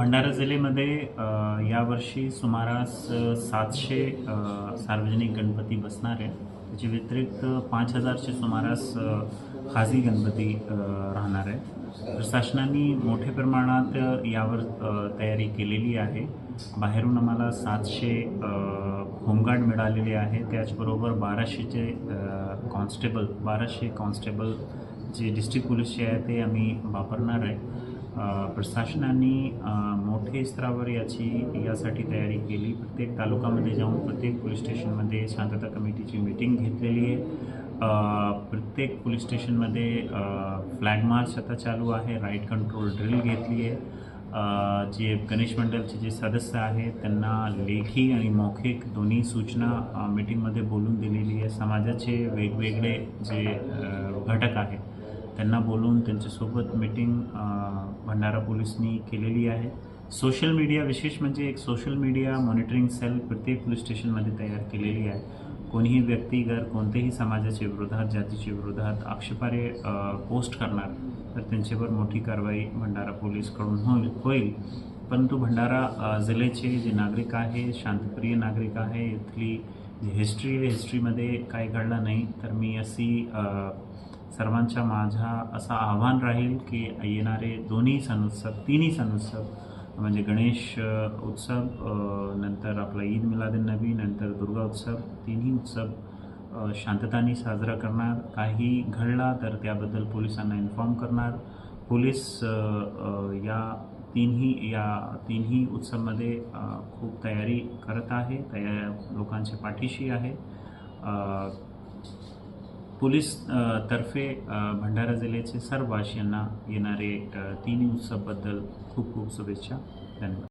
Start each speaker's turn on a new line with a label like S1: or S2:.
S1: भंडारा जिल्ह्यामध्ये यावर्षी सुमारास सातशे सार्वजनिक गणपती बसणार आहे त्याच्या व्यतिरिक्त पाच हजारचे सुमारास खाजगी गणपती राहणार आहे प्रशासनाने मोठ्या प्रमाणात यावर तयारी केलेली आहे. बाहेरून आम्हाला सातशे होमगार्ड मिळालेले आहे त्याचबरोबर बाराशेचे कॉन्स्टेबल बाराशे कॉन्स्टेबल जे डिस्ट्रिक्ट पोलीसचे आहे ते आम्ही वापरणार आहे. प्रशासनाने अ, मोठे स्तरावर याची यासाठी तयारी केली. प्रत्येक तालुक्यामध्ये जाऊन प्रत्येक पोलीस स्टेशनमध्ये शांतता कमिटीची मीटिंग घेतलेली आहे. प्रत्येक पोलीस स्टेशनमध्ये फ्लॅग मार्च आता चालू आहे. राईट कंट्रोल ड्रिल घेतली आहे. जे गणेश मंडळचे जे सदस्य आहेत त्यांना लेखी आणि मौखिक दोन्ही सूचना मीटिंगमध्ये बोलून दिलेली आहे. समाजाचे वेगवेगळे जे घटक आहेत त्यांना बोलून त्यांच्यासोबत मीटिंग भंडारा पोलिसनी केलेली आहे. सोशल मीडिया विशेष म्हणजे एक सोशल मीडिया मॉनिटरिंग सेल प्रत्येक पोलीस स्टेशनमध्ये तयार केलेली आहे. कोणीही व्यक्ती जर कोणत्याही समाजाच्या विरोधात जातीच्या विरोधात आक्षेपारे पोस्ट करणार तर त्यांच्यावर मोठी कारवाई भंडारा पोलीसकडून होईल होईल. परंतु भंडारा जिल्ह्याचे जे नागरिक आहे शांतप्रिय नागरिक आहे इथली जी हिस्ट्री आहे हिस्ट्रीमध्ये काही घडलं नाही तर मी अशी सर्वांच्या माझा असं आव्हान राहील की येणारे दोन्ही सण उत्सव तिन्ही सण उत्सव म्हणजे गणेश उत्सव नंतर आपला ईद मिलादिन नबी नंतर दुर्गा उत्सव तिन्ही उत्सव शांतताने साजरा करणार. काही घडला तर त्याबद्दल पोलिसांना इन्फॉर्म करणार. पोलीस या तिन्ही या तिन्ही उत्सवमध्ये खूप तयारी करत आहे तया लोकांच्या पाठीशी आहे. पोलीस तर्फे भंडारा जिल्ह्याचे सर्व वासियांना येणारे तीन तिन्ही उत्सवबद्दल खूप खूप शुभेच्छा. धन्यवाद.